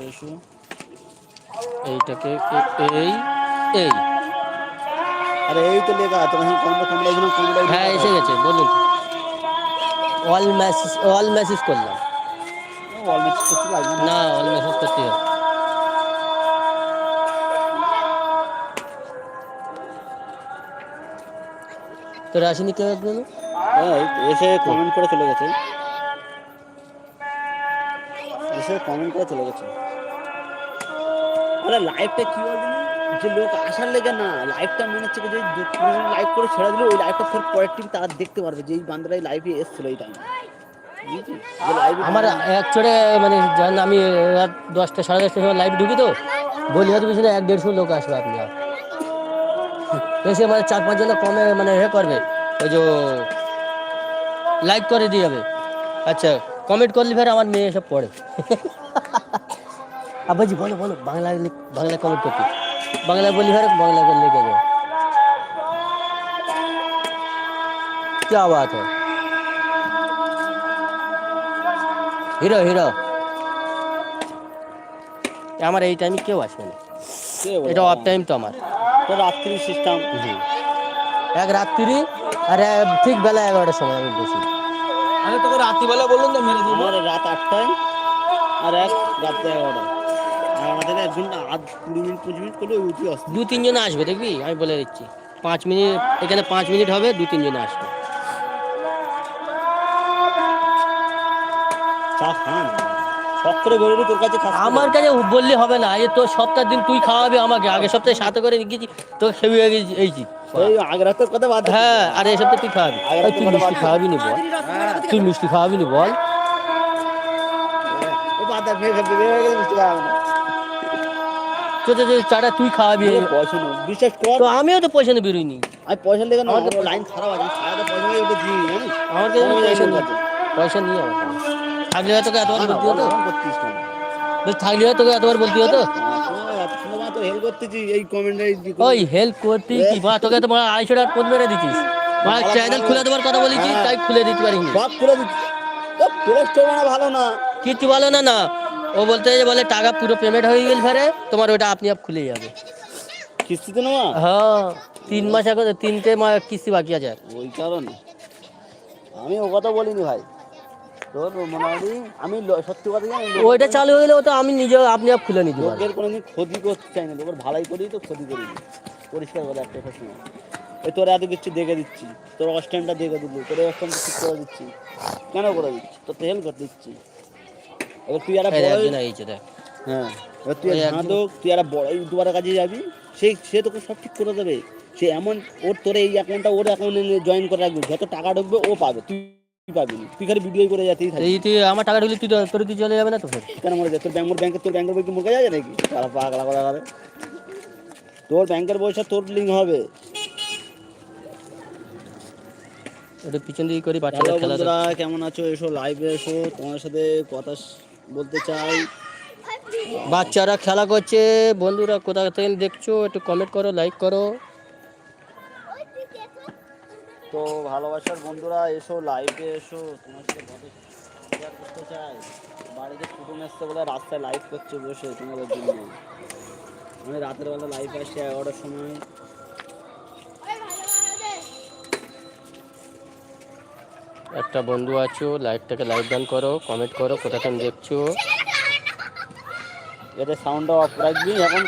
এসো এইটাকে এ- এই এই। আরে এই তো লেখা তোমার কমলা কমলা এগুলো কমলা হ্যাঁ এসে গেছে বলুন। অল মেসেজ অল মেসেজ করলাম। অল মিক্স করতে লাগবে না। না অল মেসেজ করতে হবে। তোর আসেনি কেউ একজন হ্যাঁ এই তো, এসে কমেন্ট করে চলে গেছে। এসে কমেন্ট করে চলে গেছে। আরে কি বলতো? যে লোক আসার লেগে না মনে হচ্ছে যে করে ছেড়ে দিলে, ওই ফের পরের টিম দেখতে পারবে যে এই এসেছিল এই আমার মানে আমি রাত দশটা সাড়ে দশটার সময় লাইভ ঢুকি তো, বলি হয়তো পিছনে এক দেড়শো লোক আসবে আপনি এসে মানে চার পাঁচ কমে মানে এ করবে, ওই যে লাইক করে দিয়ে যাবে। আচ্ছা কমেন্ট করলে ফের আমার মেয়ে এসব পড়ে আব্বাজি বলো বলো বাংলা লিখ- বাংলা কমেন্ট করতে বাংলা বলি ফের বাংলা করে লিখে যাবে क्या बात है হিরো হিরো আমার এই টাইমে কেউ আসবে না এটা অফ টাইম তো আমার তো রাত্রি সিস্টেম হুম। এক রাত্রি আর এক ঠিক বেলা এগারোটার সময় আমি বসি আমি তোকে রাত্রিবেলা বললাম তো মেরে দেবো। রাত আটটায় আর এক রাত্রে এগারোটা আর আমাদের এক ঘণ্টা আধ কুড়ি মিনিট পঁচিশ মিনিট করলে উঠে আসতে দু তিনজন আসবে দেখবি? আমি বলে দিচ্ছি। পাঁচ মিনিট এখানে পাঁচ মিনিট হবে দু তিনজন আসবে আমার কাছে বললে হবে না এই তোর সপ্তাহ দিন তুই খাওয়াবি আমাকে। আগে সপ্তাহে সাথে করে গেছি তোকে খেয়ে গেছি এইছি এই আগের কথা বাদ হ্যাঁ আর এই সপ্তাহে তুই খাওয়াবি তুই মিষ্টি খাওয়াবি নি বল। তুই মিষ্টি খাওয়াবি নি বল। ও বাদ দে, ফের- ফের- ফের গেলে বুঝতে পারবে না। তো তো- তো চাটা তুই খাওয়াবি। এই পয়সা নেই, বিশ্বাস কর। তো আমিও তো পয়সা নিয়ে বেরোইনি। আমি পয়সা লেগে না আমার লাইন খারাপ আছে পয়সা নিয়ে? আমার পয়সা। পয়সা থাকলে হয়তো এতবার বলতে হতো? থাকলে হয়তো এতবার বলতে হতো? তো help করতেছিস, এই comment ওই হেল্প করতে কি? বা তোকে তো মা আড়াইশো টাকা ফোন মেরে চ্যানেল খুলে দেওয়ার কথা বলেছি হ্যাঁ। তাই খুলে দিতে সব খুলে দিচ্ছি। স্টোর মানে ভালো না। কিচ্ছু না না। ও বলতে যে বলে টাকা পুরো পেমেন্ট হয়ে গেল ফেরে তোমার ওটা আপনি আপ খুলে যাবে। কিস্তিতে নেওয়া? হ্যাঁ তিন মাস এখন তিনটে মাস কিস্তি বাকি আছে। ওই কারণে। আমি ও কথা বলিনি ভাই। তোর মোটামুটি আমি সত্যি কথা জানি ওইটা চালু হয়ে গেলে ওটা আমি নিজে আপনি আপ খুলে নিতে পারব লোকের কোনোদিন ক্ষতি করতে চাই না লোকের ভালাই করি তো ক্ষতি করি। পরিষ্কার কথা একটা কথা শোনো। এই তোর এত কিছু দেখে দিচ্ছি তোর অস্ট্যান্ডটা দেখে দিলি তোর অস্ট্যান্ডটা ঠিক করে দিচ্ছি। কেন করে দিচ্ছি? তোর করতে দিচ্ছি। এবার তুই একটা বড় হ্যাঁ এবার তুই ঝাঁদক তুই একটা বড় কাছে যাবি সে সে তোকে সব ঠিক করে দেবে। সে এমন ওর তোর এই অ্যাকাউন্টটা ওর অ্যাকাউন্টে জয়েন করে রাখবি যত টাকা ঢুকবে ও পাবে। তুই পাবি তুই খালি ভিডিও করে যেতেই থাকবি তুই আমার টাকা ঢুকলে তুই তোর তুই চলে যাবে না তো কেন মরে যায় তোর ব্যাঙ্ক ব্যাংকে তোর ব্যাংকের বই কি মুখে যায় নাকি? তারা পাগলা করে করে তোর ব্যাংকের পয়সা তোর লিঙ্ক হবে। ওটা পিছন দিকে করি হ্যালো বাচ্চাদের খেলা বন্ধুরা কেমন আছো? এসো লাইভে এসো। তোমার সাথে কথা বলতে চাই। বাচ্চারা খেলা করছে। বন্ধুরা কোথা থেকে দেখছ? একটু কমেন্ট করো লাইক করো। তো ভালোবাসার বন্ধুরা এসো লাইভে এসো। তোমার সাথে শেয়ার করতে চাই? বাড়িতে কুটুম এসছে বলে রাস্তায় লাইভ করছে বসে তোমাদের জন্য। আমি রাতের বেলা লাইভ আসছি এগারোটার সময়। একটা বন্ধু আছো লাইভটাকে লাইক ডান করো কমেন্ট করো কোথা থেকে দেখছ? এতে সাউন্ডটা অফ রাখবি এখন